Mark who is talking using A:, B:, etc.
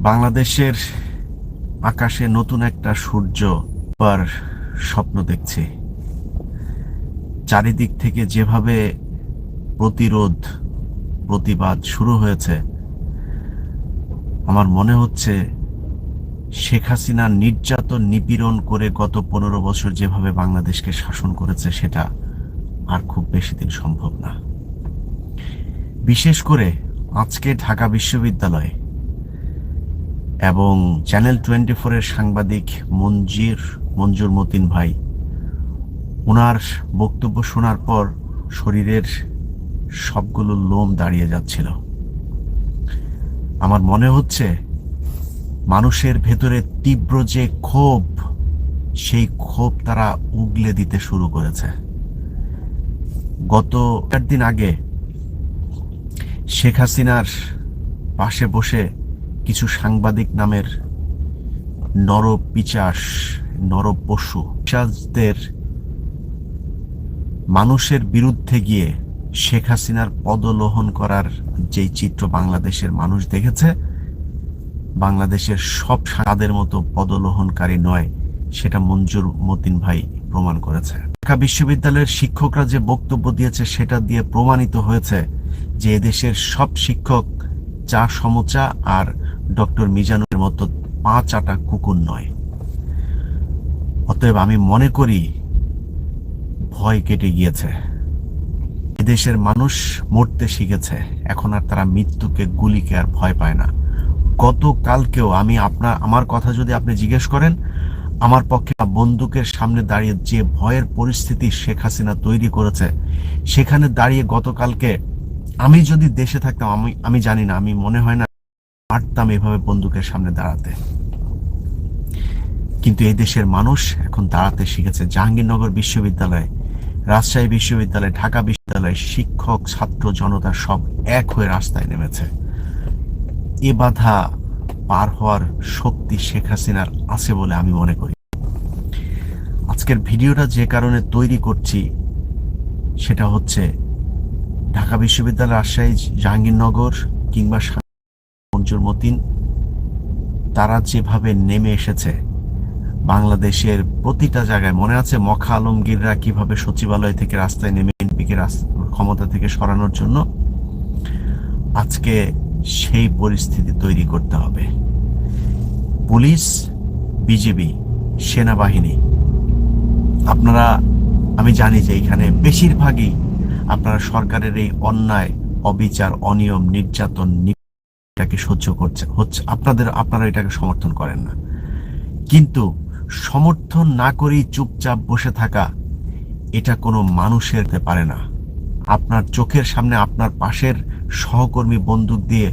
A: বাংলাদেশের আকাশে নতুন একটা সূর্য পার স্বপ্ন দেখছি। চারিদিক থেকে যেভাবে প্রতিরোধ, প্রতিবাদ শুরু হয়েছে, আমার মনে হচ্ছে শেখ হাসিনা নির্যাতন নিপীড়ন করে গত পনেরো বছর যেভাবে বাংলাদেশকে শাসন করেছে, সেটা আর খুব বেশি দিন সম্ভব না। বিশেষ করে আজকে ঢাকা বিশ্ববিদ্যালয়ে। এবং চ্যানেল টোয়েন্টি ফোরের সাংবাদিক মঞ্জির, মঞ্জুর মতিন ভাই, ওনার বক্তব্য শোনার পর শরীরের সবগুলো লোম দাঁড়িয়ে যাচ্ছিল। আমার মনে হচ্ছে মানুষের ভেতরে তীব্র যে ক্ষোভ, সেই ক্ষোভ তারা উগলে দিতে শুরু করেছে। গত চার দিন আগে শেখ হাসিনার পাশে বসে কিছু সাংবাদিক নামের নর পিচাস নর পশু পিশাচদের মানুষের বিরুদ্ধে গিয়ে শেখ হাসিনার পদলোহন করার যেই চিত্র বাংলাদেশের মানুষ দেখেছে, বাংলাদেশের সব তাদের মতো পদলোহনকারী নয়, সেটা মঞ্জুর মতিন ভাই প্রমাণ করেছে। ঢাকা বিশ্ববিদ্যালয়ের শিক্ষকরা যে বক্তব্য দিয়েছে, সেটা দিয়ে প্রমাণিত হয়েছে যে এদেশের সব শিক্ষক চা সমচা আর ডক্টর মিজানুর মতো পাঁচ আটা কুকুর নয়। অতএব আমি মনে করি ভয় কেটে গিয়েছে। এদেশের মানুষ মরতে শিখেছে। এখন আর তারা মৃত্যুকে গুলিকে আর ভয় পায় না। গতকালকেও আমি আপনার আমার কথা যদি আপনি জিজ্ঞেস করেন, আমার পক্ষে বন্দুকের সামনে দাঁড়িয়ে যে ভয়ের পরিস্থিতি শেখ হাসিনা তৈরি করেছে, সেখানে দাঁড়িয়ে গতকালকে আমি যদি দেশে থাকতাম, আমি আমি জানি না, আমি মনে হয় না পারতাম এভাবে বন্দুকের সামনে দাঁড়াতে। কিন্তু এই দেশের মানুষ এখন দাঁড়াতে শিখেছে। জাহাঙ্গীরনগর বিশ্ববিদ্যালয়, রাজশাহী বিশ্ববিদ্যালয়, ঢাকা বিশ্ববিদ্যালয়, শিক্ষক, ছাত্র, জনতা সব এক হয়ে রাস্তায় নেমেছে। এ বাধা পার হওয়ার শক্তি শেখ হাসিনার আছে বলে আমি মনে করি। আজকের ভিডিওটা যে কারণে তৈরি করছি, সেটা হচ্ছে ঢাকা বিশ্ববিদ্যালয় রাজশাহী জাহাঙ্গীরনগর কিংবা মঞ্জুর মতিন, তারা যেভাবে নেমে এসেছে, বাংলাদেশের প্রতিটা জায়গায় মনে আছে মখা আলমগীররা কীভাবে সচিবালয় থেকে রাস্তায় নেমে এনপিকে ক্ষমতা থেকে সরানোর জন্য আজকে সেই পরিস্থিতি তৈরি করতে হবে। পুলিশ বিজেপি সেনাবাহিনী, আপনারা, আমি জানি যে এখানে বেশিরভাগই আপনারা সরকারের এই অন্যায়, অবিচার, অনিয়ম, নির্যাতন এটাকে সহ্য করছে হচ্ছে আপনাদের আপনারা এটাকে সমর্থন করেন না। কিন্তু সমর্থন না করেই চুপচাপ বসে থাকা, এটা কোনো মানুষের পারে না। আপনার চোখের সামনে আপনার পাশের সহকর্মী বন্দুক দিয়ে